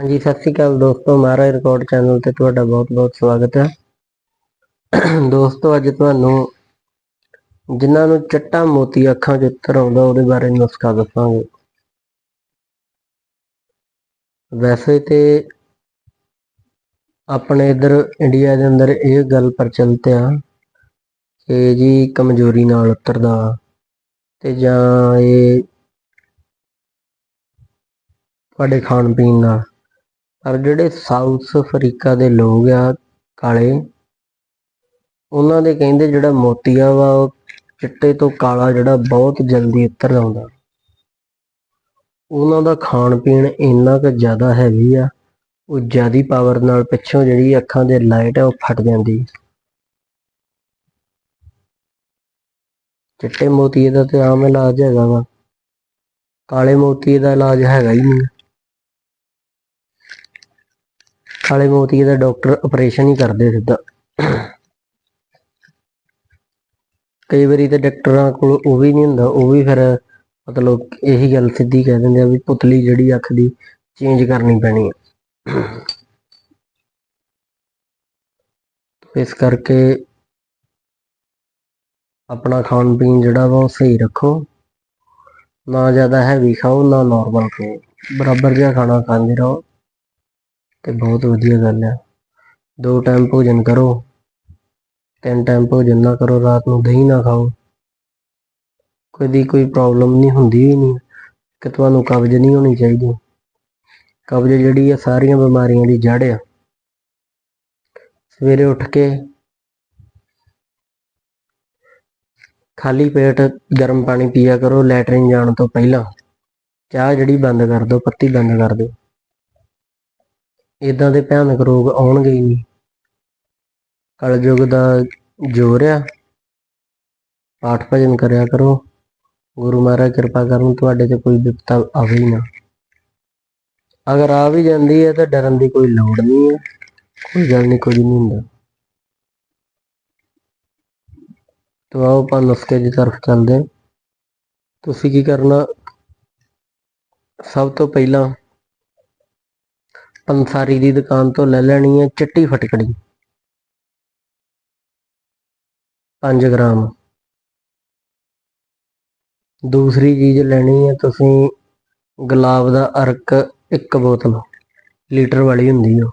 ਹਾਂਜੀ, ਸਤਿ ਸ਼੍ਰੀ ਅਕਾਲ ਦੋਸਤੋ। ਮਹਾਰਾਜ ਰਿਕਾਰਡ ਚੈਨਲ ਤੇ ਤੁਹਾਡਾ ਬਹੁਤ-ਬਹੁਤ ਸਵਾਗਤ ਹੈ। ਦੋਸਤੋ, ਅੱਜ ਤੁਹਾਨੂੰ ਜਿਨ੍ਹਾਂ ਨੂੰ ਚੱਟਾ ਮੋਤੀ ਅੱਖਾਂ 'ਚ ਉੱਤਰ ਆਉਂਦਾ, ਉਹਦੇ ਬਾਰੇ ਨੁਸਖਾ ਦੱਸਾਂਗੇ। ਵੈਸੇ ਤੇ ਆਪਣੇ ਇਧਰ ਇੰਡੀਆ ਦੇ ਅੰਦਰ ਇਹ ਗੱਲ ਪ੍ਰਚਲਿਤ ਆ ਕਿ ਜੀ ਕਮਜ਼ੋਰੀ ਨਾਲ ਉਤਰਦਾ ਤੇ ਜਾਂ ਇਹ ਤੁਹਾਡੇ ਖਾਣ ਪੀਣ ਨਾਲ। ਪਰ ਜਿਹੜੇ ਸਾਊਥ ਅਫਰੀਕਾ ਦੇ ਲੋਕ ਆ, ਕਾਲੇ, ਉਹਨਾਂ ਦੇ ਕਹਿੰਦੇ ਜਿਹੜਾ ਮੋਤੀਆ ਵਾ, ਉਹ ਚਿੱਟੇ ਤੋਂ ਕਾਲਾ ਜਿਹੜਾ ਬਹੁਤ ਜਲਦੀ ਉਤਰ ਆਉਂਦਾ। ਉਹਨਾਂ ਦਾ ਖਾਣ ਪੀਣ ਇੰਨਾ ਕੁ ਜ਼ਿਆਦਾ ਹੈਵੀ ਆ, ਉਹ ਜ਼ਿਆਦੀ ਪਾਵਰ ਨਾਲ ਪਿੱਛੋਂ ਜਿਹੜੀ ਅੱਖਾਂ ਦੇ ਲਾਈਟ ਆ, ਉਹ ਫਟ ਜਾਂਦੀ। ਚਿੱਟੇ ਮੋਤੀਏ ਦਾ ਤੇ ਆਮ ਇਲਾਜ ਹੈਗਾ ਵਾ, ਕਾਲੇ ਮੋਤੀਏ ਦਾ ਇਲਾਜ ਹੈਗਾ ਹੀ ਨਹੀਂ। ਕਾਲੇ ਮੋਤੀਏ ਦਾ ਡਾਕਟਰ ਆਪਰੇਸ਼ਨ ਹੀ ਕਰਦੇ ਸਿੱਧਾ। ਕਈ ਵਾਰੀ ਤੇ ਡਾਕਟਰਾਂ ਕੋਲ ਉਹ ਵੀ ਨਹੀਂ ਹੁੰਦਾ, ਉਹ ਵੀ ਫਿਰ ਮਤਲਬ ਇਹੀ ਗੱਲ ਸਿੱਧੀ ਕਹਿ ਦਿੰਦੇ ਆ ਵੀ ਪੁਤਲੀ ਜਿਹੜੀ ਅੱਖ ਦੀ ਚੇਂਜ ਕਰਨੀ ਪੈਣੀ ਹੈ ਇਸ ਕਰਕੇ ਆਪਣਾ ਖਾਣ ਪੀਣ ਜਿਹੜਾ ਵਾ ਉਹ ਸਹੀ ਰੱਖੋ। ਨਾ ਜ਼ਿਆਦਾ ਹੈਵੀ ਖਾਓ, ਨਾ ਨਾਰਮਲ ਖਾਓ। ਬਰਾਬਰ ਜਿਹਾ ਖਾਣਾ ਖਾਂਦੇ ਰਹੋ। ਤੇ ਬਹੁਤ ਵਧੀਆ ਗੱਲ ਹੈ। ਦੋ ਟਾਈਮ ਭੋਜਨ ਕਰੋ, ਤਿੰਨ ਟਾਈਮ ਭੋਜਨ ਨਾ ਕਰੋ, ਰਾਤ ਨੂੰ ਦਹੀਂ ਨਾ ਖਾਓ। ਕਦੀ ਕੋਈ ਪ੍ਰੋਬਲਮ ਨਹੀਂ ਹੁੰਦੀ ਹੀ ਨਹੀਂ, ਕਿ ਤੁਹਾਨੂੰ ਕਬਜ਼ ਨਹੀਂ ਹੋਣੀ ਚਾਹੀਦੀ। ਕਬਜ਼ ਜਿਹੜੀ ਆ, ਸਾਰੀਆਂ ਬਿਮਾਰੀਆਂ ਦੀ ਜੜ ਆ। ਸਵੇਰੇ ਉੱਠ ਕੇ ਖਾਲੀ ਪੇਟ ਗਰਮ ਪਾਣੀ ਪੀਆ ਕਰੋ, ਲੈਟਰਿਨ ਜਾਣ ਤੋਂ ਪਹਿਲਾਂ। ਚਾਹ ਜਿਹੜੀ ਬੰਦ ਕਰ ਦਿਓ, ਪੱਤੀ ਬੰਦ ਕਰ ਦਿਓ। ਇਦਾਂ ਦੇ ਭਿਆਨਕ ਰੋਗ ਆਉਣਗੇ ਹੀ ਨਹੀਂ। ਕਲਯੁਗ ਦਾ ਜੋਰ ਆ। ਪਾਠ ਭਜਨ ਕਰਿਆ ਕਰੋ। ਗੁਰੂ ਮਹਾਰਾਜ ਕਿਰਪਾ ਕਰਨ, ਤੁਹਾਡੇ ਤੇ ਕੋਈ ਵਿਪਤਾ ਆਵੇ ਹੀ ਨਾ। ਅਗਰ ਆ ਵੀ ਜਾਂਦੀ ਹੈ, ਤਾਂ ਡਰਨ ਦੀ ਕੋਈ ਲੋੜ ਨਹੀਂ ਹੈ। ਕੋਈ ਗੱਲ ਨਹੀਂ ਕੋਈ ਨਹੀਂ ਹੁੰਦਾ। ਤੋ ਆਓ ਆਪਾਂ ਨੁਸਖੇ ਦੀ ਤਰਫ ਚੱਲਦੇ ਤੁਸੀਂ ਕੀ ਕਰਨਾ? ਸਭ ਤੋਂ ਪਹਿਲਾਂ ਪੰਸਾਰੀ ਦੀ ਦੁਕਾਨ ਤੋਂ ਲੈ ਲੈਣੀ ਹੈ ਚਿੱਟੀ ਫਟਕੜੀ। 5 ਗ੍ਰਾਮ। ਦੂਸਰੀ ਚੀਜ਼ ਲੈਣੀ ਹੈ ਤੁਸੀਂ ਗੁਲਾਬ ਦਾ ਅਰਕ ਇੱਕ ਬੋਤਲ, ਲੀਟਰ ਵਾਲੀ ਹੁੰਦੀ ਹੈ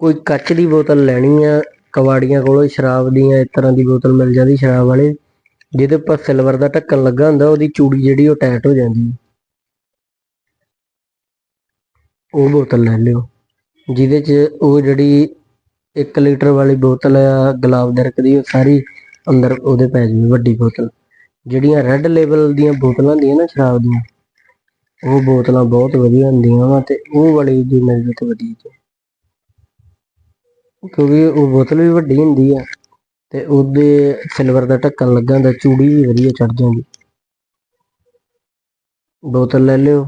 ਕੋਈ ਕੱਚ ਦੀ ਬੋਤਲ ਲੈਣੀ ਆ ਕਵਾੜੀਆਂ ਕੋਲੋਂ ਸ਼ਰਾਬ ਦੀਆਂ, ਇਸ ਤਰ੍ਹਾਂ ਦੀ ਬੋਤਲ ਮਿਲ ਜਾਂਦੀ ਸ਼ਰਾਬ ਵਾਲੇ। ਜਿਹਦੇ ਉੱਪਰ ਸਿਲਵਰ ਦਾ ਢੱਕਣ ਲੱਗਾ ਹੁੰਦਾ, ਉਹਦੀ ਚੂੜੀ ਜਿਹੜੀ ਉਹ ਟਾਈਟ ਹੋ ਜਾਂਦੀ ਹੈ। ਉਹ ਬੋਤਲ ਲੈ ਲਿਓ, ਜਿਹਦੇ 'ਚ ਉਹ ਜਿਹੜੀ 1 ਲੀਟਰ ਵਾਲੀ ਬੋਤਲ ਆ, ਗੁਲਾਬ ਦਰਕ ਦੀ, ਉਹ ਸਾਰੀ ਅੰਦਰ ਉਹਦੇ ਪੈ ਜਾਵੇ, ਵੱਡੀ ਬੋਤਲ। ਜਿਹੜੀਆਂ ਰੈੱਡ ਲੇਬਲ ਦੀਆਂ ਬੋਤਲਾਂ ਹੁੰਦੀਆਂ ਨਾ ਸ਼ਰਾਬ ਦੀਆਂ, ਉਹ ਬੋਤਲਾਂ ਬਹੁਤ ਵਧੀਆ ਹੁੰਦੀਆਂ ਵਾ ਤੇ ਉਹ ਵਾਲੀ ਦੀ ਮਿਲ ਤੇ ਵਧੀਆ ਕਿਉਂਕਿ ਉਹ ਬੋਤਲ ਵੀ ਵੱਡੀ ਹੁੰਦੀ ਆ। ਤੇ ਉਹਦੇ ਸਿਲਵਰ ਦਾ ਢੱਕਣ ਲੱਗਾ ਹੁੰਦਾ, ਚੂੜੀ ਵੀ ਵਧੀਆ ਚੜ ਜਾਂਦੀ। ਬੋਤਲ ਲੈ ਲਿਓ,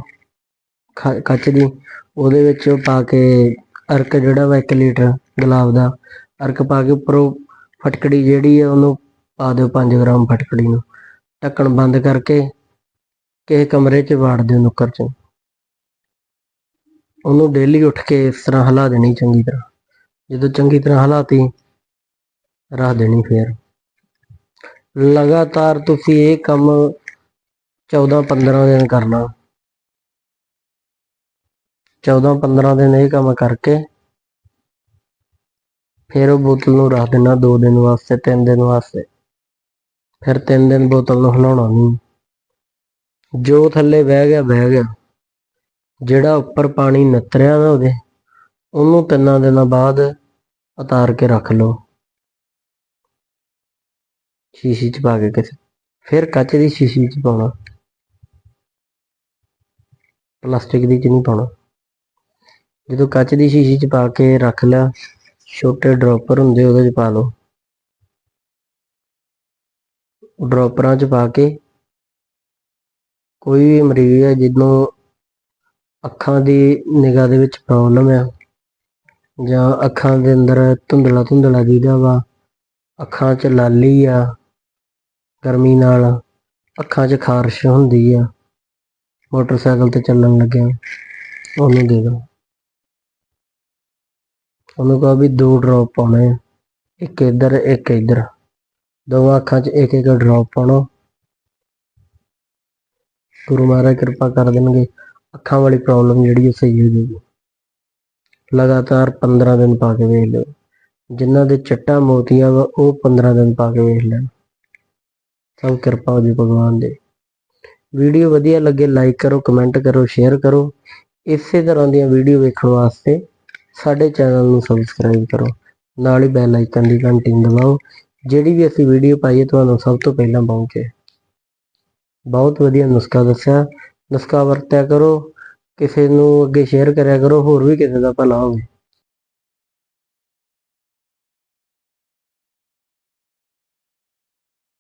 ਖ- ਕੱਚ ਦੀ। ਉਹਦੇ ਵਿੱਚ ਪਾ ਕੇ ਅਰਕ ਜਿਹੜਾ ਵਾ 1 ਲੀਟਰ ਗੁਲਾਬ ਦਾ, ਅਰਕ ਪਾ ਕੇ ਉੱਪਰੋਂ ਫਟਕੜੀ ਜਿਹੜੀ ਆ, ਉਹਨੂੰ ਪਾ ਦਿਓ 5 ਗ੍ਰਾਮ ਫਟਕੜੀ ਨੂੰ। ਢੱਕਣ ਬੰਦ ਕਰਕੇ ਕਿਸੇ ਕਮਰੇ 'ਚ ਵਾੜ ਦਿਓ ਨੁੱਕਰ 'ਚ। ਉਹਨੂੰ ਡੇਲੀ ਉੱਠ ਕੇ ਇਸ ਤਰ੍ਹਾਂ ਹਿਲਾ ਦੇਣੀ ਚੰਗੀ ਤਰ੍ਹਾਂ। ਜਦੋਂ ਚੰਗੀ ਤਰ੍ਹਾਂ ਹਿਲਾਤੀ ਰੱਖ ਦੇਣੀ ਫੇਰ। ਲਗਾਤਾਰ ਤੁਸੀਂ ਇਹ ਕੰਮ 14-15 ਦਿਨ ਕਰਨਾ। 14-15 ਦਿਨ ਇਹ ਕੰਮ ਕਰਕੇ ਫਿਰ ਉਹ ਬੋਤਲ ਨੂੰ ਰੱਖ ਦੇਣਾ 2 ਦਿਨ ਵਾਸਤੇ 3 ਦਿਨ ਵਾਸਤੇ। ਫਿਰ 3 ਦਿਨ ਬੋਤਲ ਨੂੰ ਹਿਲਾਉਣਾ ਨਹੀਂ। ਜੋ ਥੱਲੇ ਬਹਿ ਗਿਆ ਬਹਿ ਗਿਆ। ਜਿਹੜਾ ਉੱਪਰ ਪਾਣੀ ਨਤਰਿਆ ਨਾ ਉਹਦੇ, ਉਹਨੂੰ ਤਿੰਨਾਂ ਦਿਨਾਂ ਬਾਅਦ ਉਤਾਰ ਕੇ ਰੱਖ ਲਓ। ਸ਼ੀਸ਼ੀ ਚ ਪਾ ਕੇ ਕਿਸੇ ਫਿਰ ਕੱਚ ਦੀ ਸ਼ੀਸ਼ੀ ਚ ਪਾਉਣਾ। ਪਲਾਸਟਿਕ ਦੀ ਚ ਨਹੀਂ ਪਾਉਣਾ। ਜਦੋਂ ਕੱਚ ਦੀ ਸ਼ੀਸ਼ੀ ਚ ਪਾ ਕੇ ਰੱਖ ਲਿਆ, ਛੋਟੇ ਡ੍ਰੌਪਰ ਹੁੰਦੇ ਉਹਦੇ ਚ ਪਾ ਲਓ। ਡ੍ਰੌਪਰਾਂ ਚ ਪਾ ਕੇ ਕੋਈ ਵੀ ਮਰੀਜ਼ ਹੈ ਜਿਹਨੂੰ ਅੱਖਾਂ ਦੀ ਨਿਗਾਹ ਦੇ ਵਿੱਚ ਪ੍ਰੋਬਲਮ ਆ, ਜਾਂ ਅੱਖਾਂ ਦੇ ਅੰਦਰ ਧੁੰਦਲਾ ਧੁੰਦਲਾ ਦੀਦਾ ਵਾ, ਅੱਖਾਂ 'ਚ ਲਾਲੀ ਆ ਗਰਮੀ ਨਾਲ ਅੱਖਾਂ 'ਚ ਖਾਰਸ਼ ਹੁੰਦੀ ਆ। ਮੋਟਰਸਾਈਕਲ ਤੇ ਚੱਲਣ ਲੱਗਿਆ ਉਹਨੂੰ ਦੇ ਦਿਓ ਉਹਨੂੰ ਕਹੋ ਵੀ ਦੋ ਡ੍ਰੌਪ ਪਾਉਣੇ ਆ, ਇੱਕ ਇੱਧਰ ਇੱਕ ਇੱਧਰ। ਦੋਵਾਂ ਅੱਖਾਂ 'ਚ ਇੱਕ ਇੱਕ ਡ੍ਰੌਪ ਪਾਉਣਾ। ਗੁਰੂ ਮਹਾਰਾਜ ਕਿਰਪਾ ਕਰ ਦੇਣਗੇ। ਅੱਖਾਂ ਵਾਲੀ ਪ੍ਰੋਬਲਮ ਜਿਹੜੀ ਉਹ ਸਹੀ ਹੋ ਜਾਊਗੀ। ਲਗਾਤਾਰ 15 ਦਿਨ ਪਾ ਕੇ ਵੇਖ ਲਿਓ। ਜਿਨ੍ਹਾਂ ਦੇ ਚੱਟਾ ਮੋਤੀਆਂ ਵਾ, ਉਹ 15 ਦਿਨ ਪਾ ਕੇ ਵੇਖ ਲੈਣ। ਸਭ ਕਿਰਪਾ ਹੋ ਜੀ ਭਗਵਾਨ ਦੀ। ਵੀਡੀਓ ਵਧੀਆ ਲੱਗੇ ਲਾਈਕ ਕਰੋ ਕਮੈਂਟ ਕਰੋ ਸ਼ੇਅਰ ਕਰੋ। ਇਸੇ ਤਰ੍ਹਾਂ ਦੀਆਂ ਵੀਡੀਓ ਵੇਖਣ ਵਾਸਤੇ ਸਾਡੇ ਚੈਨਲ ਨੂੰ ਸਬਸਕ੍ਰਾਈਬ ਕਰੋ। ਨਾਲ ਹੀ ਬੈਲ ਆਈਕਨ ਦੀ ਘੰਟੀ ਨੂੰ ਦਬਾਓ, ਜਿਹੜੀ ਵੀ ਅਸੀਂ ਵੀਡੀਓ ਪਾਈਏ ਤੁਹਾਨੂੰ ਸਭ ਤੋਂ ਪਹਿਲਾਂ ਪਹੁੰਚੇ। ਬਹੁਤ ਵਧੀਆ ਨੁਸਖਾ ਦੱਸਿਆ। ਨੁਸਖਾ ਵਰਤਿਆ ਕਰੋ, ਕਿਸੇ ਨੂੰ ਅੱਗੇ ਸ਼ੇਅਰ ਕਰਿਆ ਕਰੋ, ਹੋਰ ਵੀ ਕਿਸੇ ਦਾ ਭਲਾ ਹੋਵੇ।